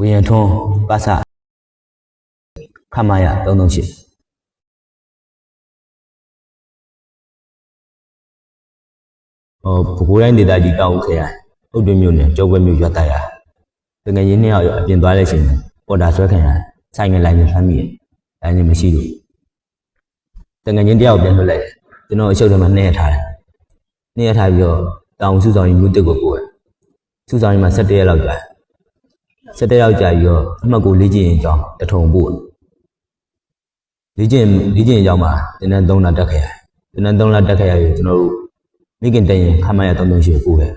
ဝေယံထွန်းပါစခမရ338ဟောဘကိုးတိုင်းဒေသကြီးတောင်ဦးခရိုင်ဥဒ္ဓမြို့နယ်ကျောက်ွယ်မြို့ရွာတိုက်ရတကယ်ရင်းနှစ်ယောက်အပြင်သွားလဲရှင်ပေါ်တာဆွဲခံရဆိုင်ငယ်လိုက်နေဖမ်းမိတယ်အဲဒါမရှိလို့တကယ်ချင်းတယောက်ပြန်လွတ်လိုက်တယ်ကျွန်တော်အချုပ်ထဲမှာနှဲ့ထားတယ်နှဲ့ထားပြီးတော့တောင်စုဆောင်ရင်မြို့တက်ကိုပို့တယ်စုဆောင်ရင်မှာ17ရက်လောက်ကြာတယ် 17ရက်လောက်ကြာပြီးတော့အမှတ်ကိုလေ့ကျင့်ရင်ကြောင်းတထုံပို့တယ်လေ့ကျင့်လေ့ကျင့်ရင်ကြောင်းမှာတင်းတန်း3လတက်ခဲ့ရတယ်တင်းတန်း3လတက်ခဲ့ရပြီးကျွန်တော်တို့မိခင်တရင်ခမရ338ပို့တယ်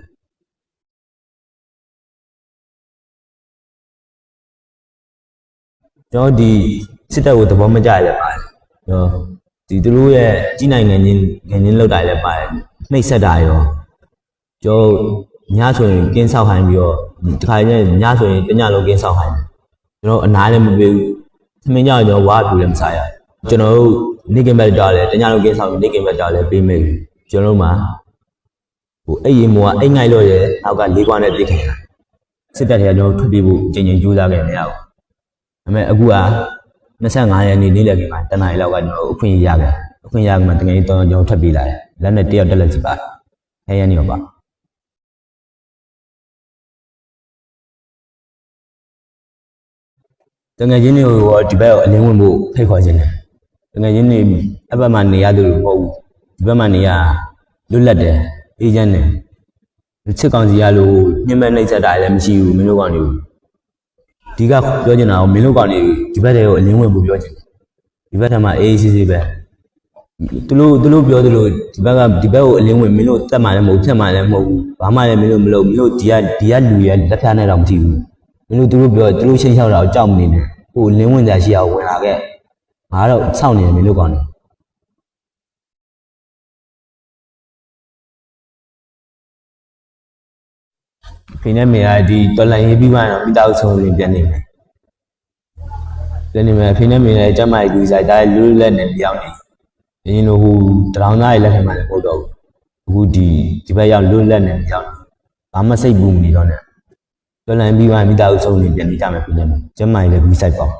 ကျွန်တော်ဒီစစ်တပ်ကိုသဘောမကျရလဲပါတယ်ကျွန်တော်ဒီသူတို့ရဲ့ကြီးနိုင်ငံချင်းငင်းချင်းလောက်တာလည်းပါတယ်နှိပ်ဆက်တာရောကျွန်တော် ညဆိုရင်ကင်းဆောက်ဟိုင်းပြီးတော့ဒီခါကျရင်ညဆိုရင်တညလုံးကင်းဆောက်ဟိုင်းတယ်ကျွန်တော်အနားလည်းမပေးဘူးသမင်းကြတော့ကျွန်တော်ဝါပြူလည်းမစားရဘူးကျွန်တော်တို့နေကင်ဘက်တာလည်းတညလုံးကင်းဆောက်ပြီးနေကင်ဘက်တာလည်းပေးမယ်ကျွန်တော်တို့မှာဟိုအဲ့ရီမောကအိတ်ငိုက်လို့ရဲ့နောက်ကလေးကွာနဲ့ပြစ်ခဲ့တာစစ်တပ်တွေကကျွန်တော်ထွက်ပြေးဖို့အချိန်ချင်းကြိုးစားခဲ့မရဘူးဒါပေမဲ့အခုက25ရက်နေ့နေ့လည်ခင်းမှာတနင်္လာရီလောက်ကကျွန်တော်အခွင့်အရေးရခဲ့အခွင့်အရေးကမှတကယ်ကြီးတော့ကျွန်တော်ထပ်ပြေးလာတယ်လက်နဲ့တယောက်တက်လက်စီပါတယ်အဲရနေရောပါ တငယ်ချင်းတွေကိုရောဒီဘက်ကိုအလင်းဝင်ဖို့ဖိတ်ခေါ်ခြင်းတယ်တငယ်ချင်းတွေအဘက်မှာနေရတယ်လို့မဟုတ်ဘူးဒီဘက်မှာနေရလွတ်လပ်တယ်အေဂျင့်တယ်ချစ်ကောင်စီရလို့ညှင်းမဲ့နှိပ်စက်တာလည်းမရှိဘူးမင်းတို့ကောင်တွေဒီကပြောချင်တာကိုမင်းတို့ကောင်တွေဒီဘက်တွေကိုအလင်းဝင်ဖို့ပြောချင်တယ်ဒီဘက်ထမှာအေးအေးဆေးဆေးပဲသူတို့သူတို့ပြောသလိုဒီဘက်ကဒီဘက်ကိုအလင်းဝင်မင်းတို့တက်မှလည်းမဟုတ်ဖြတ်မှလည်းမဟုတ်ဘူးဘာမှလည်းမင်းတို့မလုပ်မင်းတို့ဒီကဒီကလူရဲ့လက်ဖြားနဲ့တော့မကြည့်ဘူး မင်းတို့သူတို့ပြောသူတို့ချိန်လျှောက်တာကိုကြောက်မနေနဲ့ဟိုလင်းဝင်ကြရှိအောင်ဝင်လာခဲ့ငါတော့စောင့်နေတယ်မင်းတို့ကောင်တွေဖိနေမေကဒီတော်လန်ရေးပြီးမှတော့မိသားစုဆုံးရင်ပြန်နေမယ်ပြန်နေမယ်အဖေနဲ့မေနဲ့ကျမ်းမာရေးကူစားဒါလူလူလက်နဲ့ပြောင်းနေအရင်လိုဟိုတရောင်သားရဲ့လက်ထက်မှာလည်းမဟုတ်တော့ဘူးအခုဒီဒီဘက်ရောက်လူလက်နဲ့ပြောင်းနေဘာမှစိတ်ဘူးမနေတော့နဲ့ တော်လန်ပြီးမှမိသားစုဆုံးနေပြန်နေကြမယ်ပြင်နေမယ်ကျမ်းမာရေးလည်းကူဆိုင်ပေါ့